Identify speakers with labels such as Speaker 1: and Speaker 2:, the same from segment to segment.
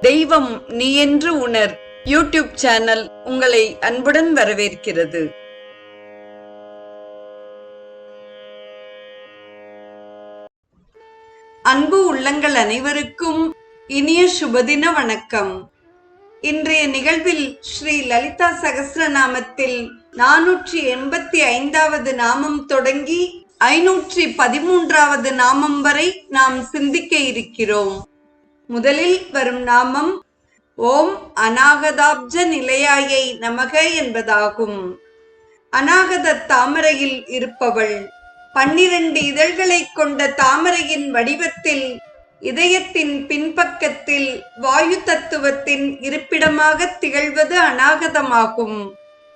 Speaker 1: தெய்வம் நீ என்று உணர். யூடியூப் சேனல் உங்களை அன்புடன் வரவேற்கிறது. அன்பு உள்ளங்கள் அனைவருக்கும் இனிய சுபதின வணக்கம். இன்றைய நிகழ்வில் ஸ்ரீ லலிதா சகசிரநாமத்தில் நானூற்றி எண்பத்தி ஐந்தாவது நாமம் தொடங்கி ஐநூற்றி பதிமூன்றாவது நாமம் வரை நாம் சிந்திக்க இருக்கிறோம். முதலில் வரும் நாமம் ஓம் அநாகதாப்ஜ நிலையாயை நமக என்பதாகும். அநாகத தாமரையில் இருப்பவள் பன்னிரண்டு இதழ்களைக் கொண்ட தாமரையின் வடிவத்தில் இதயத்தின் பின்பக்கத்தில் வாயு தத்துவத்தின் இருப்பிடமாக திகழ்வது அநாகதமாகும்.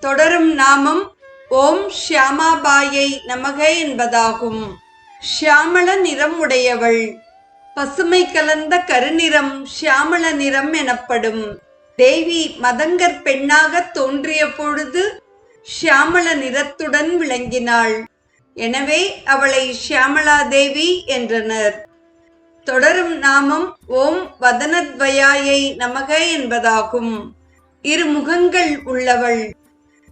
Speaker 1: தொடரும் நாமம் ஓம் ஷியாமாபாயை நமக என்பதாகும். ஷியாமள நிறம் உடையவள் பசுமை கலந்த கருநிறம் ஷியாமள நிறம் எனப்படும். தேவி மதங்கர் பெண்ணாக தோன்றிய பொழுது ஷியாமள நிறத்துடன் விளங்கினாள். எனவே அவளை ஷியாமளா தேவி என்றனர். தொடரும் நாமம் ஓம் வதனத்வயாயை நமக என்பதாகும். இரு முகங்கள் உள்ளவள்.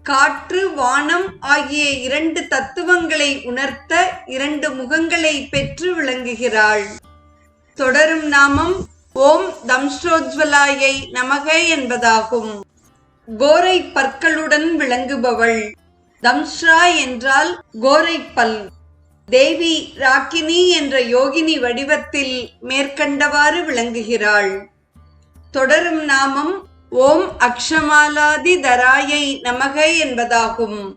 Speaker 1: காற்று வானம் ஆகிய இரண்டு தத்துவங்களை உணர்த்த இரண்டு முகங்களை பெற்று விளங்குகிறாள். தொடரும் நாமம் ஓம் தம்ஸ்ரோஜ்வலாயை நமக என்பதாகும். கோரை பற்களுடன் விளங்குபவள். தம்ஸ்ரா என்றால் கோரை பல் தேவி ராக்கினி என்ற யோகினி வடிவத்தில் மேற்கண்டவாறு விளங்குகிறாள். தொடரும் நாமம் ஓம் அக்ஷமாலாதி தராயை நமக என்பதாகும்.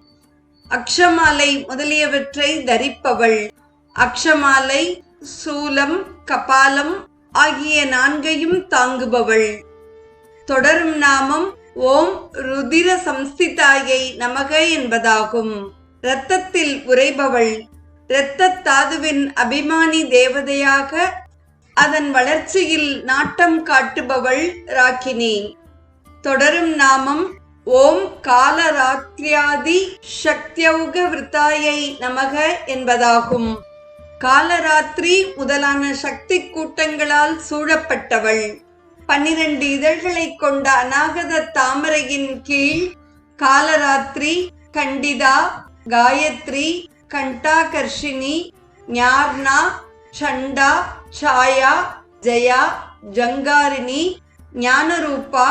Speaker 1: அக்ஷமாலை முதலியவற்றை தரிப்பவள். அக்ஷமாலை சூலம் கபாலம் ஆகிய நான்கையும் தாங்குபவள். தொடரும் நாமம் ஓம் ருதிர சம்ஸ்திதாயை நமக என்பதாகும். இரத்தத்தில் உறைபவள். இரத்தத்தாதுவின் அபிமானி தேவதையாக அதன் வளர்ச்சியில் நாட்டம் காட்டுபவள் ராக்கினி. தொடரும் நாமம் ஓம் காலராத்ரியாதி சக்தியௌக விருத்தாயை நமக என்பதாகும். காலராத்திரி முதலான சக்தி கூட்டங்களால் சூழப்பட்டவள். பன்னிரண்டு இதழ்களைக் கொண்ட அநாகத தாமரையின் கீழ் காலராத்திரி கண்டிதா காயத்ரி கண்டாகர்ஷினி ஞார்னா சண்டா சாயா ஜயா ஜங்காரிணி ஞானரூபா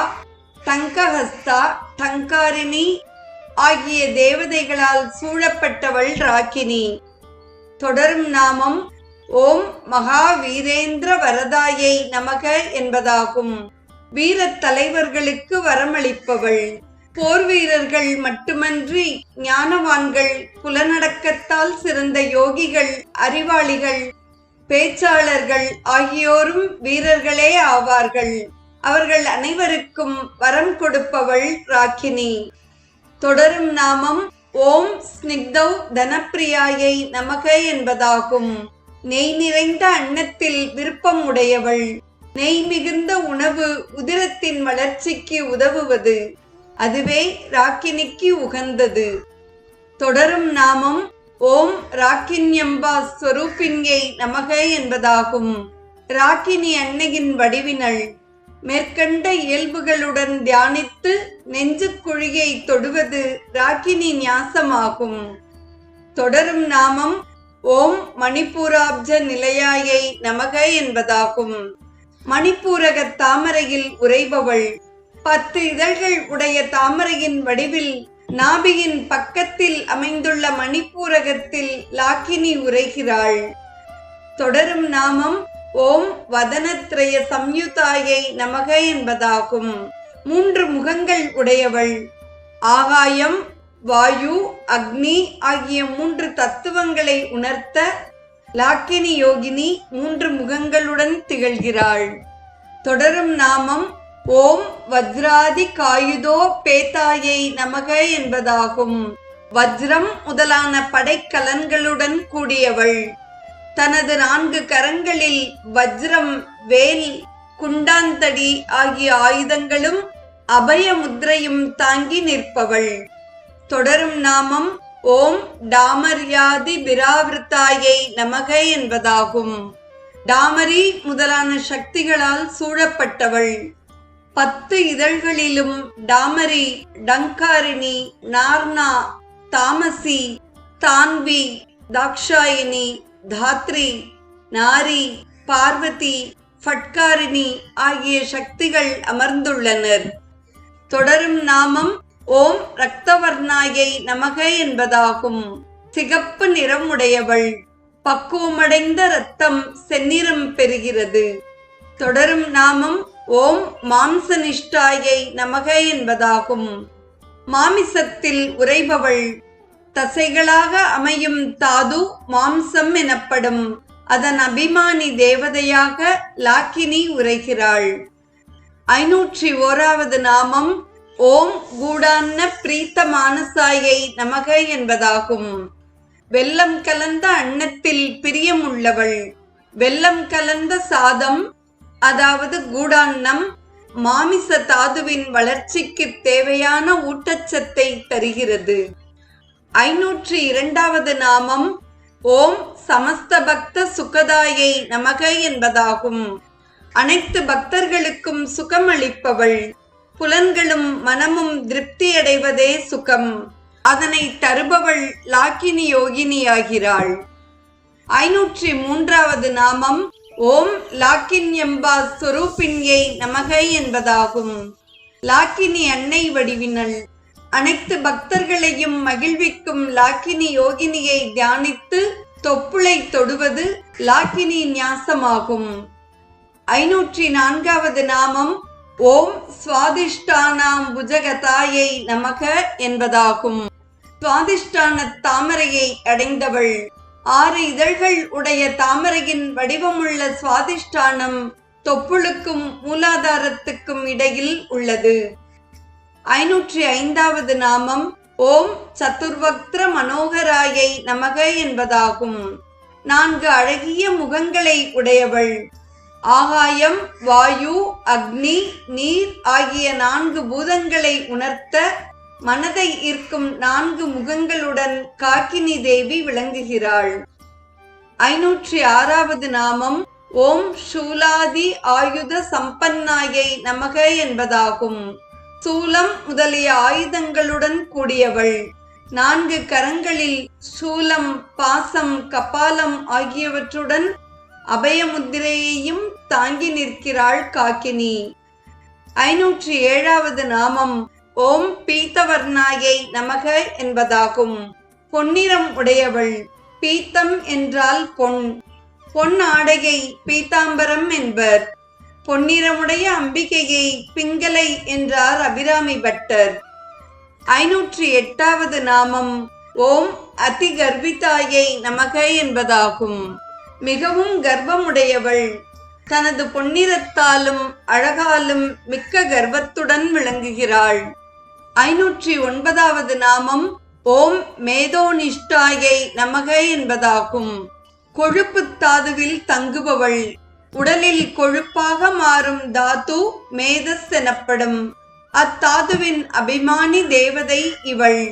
Speaker 1: தங்கஹஸ்தா டங்காரிணி ஆகிய தேவதைகளால் சூழப்பட்டவள் ராக்கினி தொடரும் நாமம் ஓம் மகாவீரேந்திர வரதாயை நமக என்பதாகும். வீரத் தலைவர்களுக்கு வரமளிப்பவள். போர் வீரர்கள் மட்டுமன்றி ஞானவான்கள் புலனடக்கத்தால் சிறந்த யோகிகள் அறிவாளிகள் பேச்சாளர்கள் ஆகியோரும் வீரர்களே ஆவார்கள். அவர்கள் அனைவருக்கும் வரம் கொடுப்பவள் ராக்கினி. தொடரும் நாமம் ஓம் ஸ்னிக்தௌ தனப்பிரியாயை நமக என்பதாகும். நெய் நிறைந்த அன்னத்தில் விருப்பம் உடையவள். நெய் மிகுந்த உணவு உதிரத்தின் வளர்ச்சிக்கு உதவுவது. அதுவே ராக்கினிக்கு உகந்தது. தொடரும் நாமம் ஓம் ராக்கின்யம்பா ஸ்வரூபின்யை நமக என்பதாகும். ராக்கினி அன்னையின் வடிவினள். மேற்கண்ட இயல்புகளுடன் தியானித்து நெஞ்சுக்குழியை தொடுவது ராக்கினி நியாசமாகும் தொடரும் நாமம் ஓம் மணிப்பூராப்ஜ நிலையாயை நமக என்பதாகும். மணிப்பூரக தாமரையில் உறைபவள். பத்து இதழ்கள் உடைய தாமரையின் வடிவில் நாபியின் பக்கத்தில் அமைந்துள்ள மணிப்பூரகத்தில் லாக்கினி உரைகிறாள் தொடரும் நாமம் ஓம் வதனத்ரய சம்யுதாயை நமக என்பதாகும். மூன்று முகங்கள் உடையவள். ஆகாயம் வாயு அக்னி ஆகிய மூன்று தத்துவங்களை உணர்த்த லாக்கினி யோகினி மூன்று முகங்களுடன் திகழ்கிறாள். தொடரும் நாமம் ஓம் வஜ்ராதி காயுதோ பேதாயை நமக என்பதாகும். வஜ்ரம் முதலான படைக்கலன்களுடன் கூடியவள். தனது நான்கு கரங்களில் வஜ்ரம் வேல் குண்டாந்தடி ஆகிய ஆயுதங்களும் அபய முத்திரையும் தாங்கி நிற்பவள். தொடரும் நாமம் ஓம் டாமர்யாதி பிராவிருத்தாயை நமக என்பதாகும். டாமரி முதலான சக்திகளால் சூழப்பட்டவள். பத்து இதழ்களிலும் டாமரி டங்காரிணி நார்னா தாமசி தான்வி தாக்ஷாயினி தாத்ரி நாரி பார்வதி ஃபட்காரிணி ஆகிய சக்திகள் அமர்ந்துள்ளனர். தொடரும் நாமம் ஓம் ரக்தவர்ணாயை நமக என்பதாகும். சிகப்பு நிறம் உடையவள் பக்குவமடைந்த ரத்தம் செந்நிறம் பெறுகிறது. தொடரும் நாமம் ஓம் மாம்சனிஷ்டாயை நமக என்பதாகும். மாமிசத்தில் உறைபவள் தசைகளாக அமையும் தாது மாம்சம் எனப்படும். அதன் அபிமானி தேவதையாக லாக்கினி உரைகிறாள். ஐநூற்றி ஓராவது நாமம் ஓம் கூடான்ன பிரீத்த மானசாயை நமக என்பதாகும். வெள்ளம் கலந்த அன்னத்தில் பிரியமுள்ளவள். வெள்ளம் கலந்த சாதம் அதாவது கூடான்னம் மாமிச தாதுவின் வளர்ச்சிக்கு தேவையான ஊட்டச்சத்தை தருகிறது. ஐநூற்றி இரண்டாவது நாமம். ஓம் சமஸ்த பக்த சுகதாயை நமக என்பதாகும். அனைத்து பக்தர்களுக்கும் சுகம் அளிப்பவள் புலன்களும் மனமும் திருப்தியடைவதே சுகம். அதனை தருபவள் லாக்கினி யோகினியாகிறாள். ஐநூற்றி மூன்றாவது நாமம். ஓம் லாக்கின்யம்பா சொரூபின்யை நமக என்பதாகும். லாக்கினி அன்னை வடிவினள். அனைத்து பக்தர்களையும் மகிழ்விக்கும் லாக்கினி யோகினியை தியானித்து தொப்புளை தொடுவது லாக்கினி நியாசமாகும் ஐநூற்றி நான்காவது நாமம் ஓம் சுவாதிஷ்டானாம் புஜகதாயை நமக என்பதாகும். சுவாதிஷ்டான தாமரையை அடைந்தவள். ஆறு இதழ்கள் உடைய தாமரையின் வடிவமுள்ள சுவாதிஷ்டானம் தொப்புளுக்கும் மூலாதாரத்துக்கும் இடையில் உள்ளது. ஐநூற்றி ஐந்தாவது நாமம். ஓம் சதுர்வக்திர மனோகராயை நமக என்பதாகும். நான்கு அழகிய முகங்களை உடையவள். ஆகாயம் வாயு அக்னி நீர் ஆகிய நான்கு பூதங்களை உணர்த்த மனதை ஈர்க்கும் நான்கு முகங்களுடன் காக்கினி தேவி விளங்குகிறாள். ஐநூற்றி ஆறாவது நாமம். ஓம் சூலாதி ஆயுத சம்பன்னாயை நமக என்பதாகும். சூலம் முதலிய ஆயுதங்களுடன் கூடியவள். நான்கு கரங்களில் சூலம் பாசம் கபாலம் ஆகியவற்றுடன் அபயமுத்திரையையும் தாங்கி நிற்கிறாள் காக்கினி. ஐநூற்றி ஏழாவது நாமம் ஓம் பீத்தவர்ணாயை நமக என்பதாகும். பொன்னிறம் உடையவள் பீத்தம் என்றால் பொன். பொன் ஆடையை பீத்தாம்பரம் என்பர். பொன்னிறமுடைய அம்பிகையை பிங்கலை என்றார் அபிராமி பட்டர். ஐநூற்றி எட்டாவது நாமம் ஓம் அதி கர்ப்பிதாயை நமக என்பதாகும். மிகவும் கர்ப்பமுடையவள் தனது பொன்னிறத்தாலும் அழகாலும் மிக்க கர்வத்துடன் விளங்குகிறாள். ஐநூற்றி ஒன்பதாவது நாமம் ஓம் மேதோனிஷ்டாயை நமக என்பதாகும். கொழுப்பு தாதுவில் தங்குபவள். உடலில் கொழுப்பாக மாறும் தாது மேதஸ் எனப்படும். அத்தாதுவின் அபிமானி தேவதை இவள்.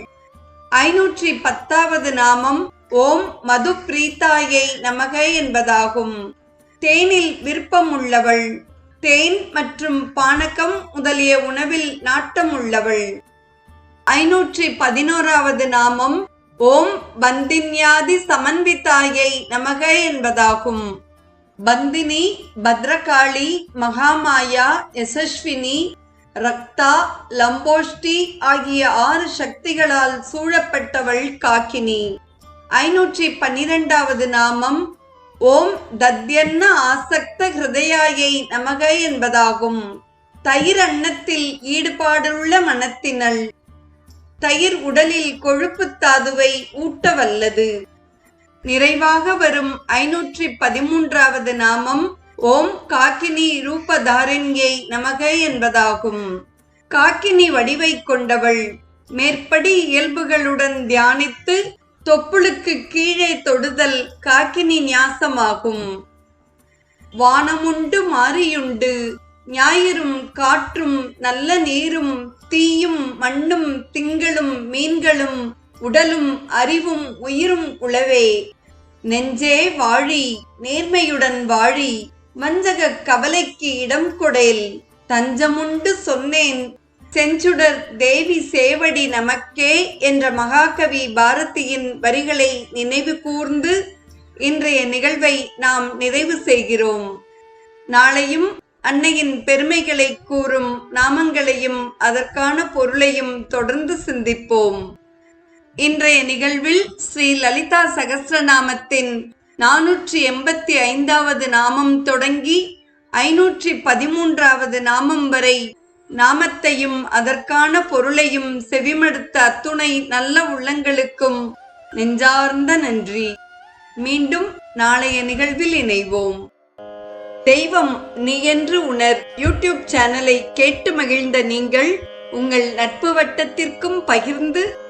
Speaker 1: ஐநூற்றி பத்தாவது நாமம் ஓம் மது பிரீத்தாயை நமக என்பதாகும். தேனில் விருப்பம் உள்ளவள் தேன் மற்றும் பானகம் முதலிய உணவில் நாட்டம் உள்ளவள் ஐநூற்றி பதினோராவது நாமம் ஓம் பந்தின்யாதி சமன்விதாயை நமக என்பதாகும். பந்தினி பத்ரகாளி மகாமாயா யசஸ்வினி ரக்தா லம்போஷ்டி ஆகிய ஆறு சக்திகளால் சூழப்பட்டவள் காக்கினி ஐநூற்றி பன்னிரெண்டாவது நாமம் ஓம் தத்யன்ன ஆசக்த ஹிருதயாயை நமக என்பதாகும் தயிர் அன்னத்தில் ஈடுபாடுள்ள மனத்தினள் தயிர் உடலில் கொழுப்பு தாதுவை ஊட்டவல்லது நிறைவாக வரும் ஐநூற்றி பதிமூன்றாவது நாமம் ஓம் காக்கினி ரூபதாரண்யை நமக என்பதாகும். காக்கினி வடிவை கொண்டவள் மேற்படி இயல்புகளுடன் தியானித்து தொப்புளுக்கு கீழே தொடுதல் காக்கினி நியாசமாகும் வானமுண்டு மாறியுண்டு ஞாயிறும் காற்றும் நல்ல நீரும் தீயும் மண்ணும் திங்களும் மீன்களும் உடலும் அறிவும் உயிரும் உளவே. நெஞ்சே வாழி நேர்மையுடன் வாழி வஞ்சக கவலைக்கு இடம் கொடேல். தஞ்சமுண்டு சொன்னேன் செஞ்சுடர் தேவி சேவடி நமக்கே என்ற மகாகவி பாரதியின் வரிகளை நினைவு கூர்ந்து இன்றைய நிகழ்வை நாம் நிறைவு செய்கிறோம். நாளையும் அன்னையின் பெருமைகளை கூறும் நாமங்களையும் அதற்கான பொருளையும் தொடர்ந்து சிந்திப்போம். இன்றைய நிகழ்வில் ஸ்ரீ லலிதா சகஸ்ரநாமத்தின் நானூற்றி எண்பத்தி ஐந்தாவது நாமம் தொடங்கி ஐநூற்றி பதிமூன்றாவது நாமம் வரை நாமத்தையும் அதற்கான பொருளையும் செவிமடுத்த அத்துணை நல்ல உள்ளங்களுக்கும் நெஞ்சார்ந்த நன்றி. மீண்டும் நாளைய நிகழ்வில் இணைவோம். தெய்வம் நீ என்று உணர் யூடியூப் சேனலை கேட்டு மகிழ்ந்த நீங்கள் உங்கள் நட்பு வட்டத்திற்கும் பகிர்ந்து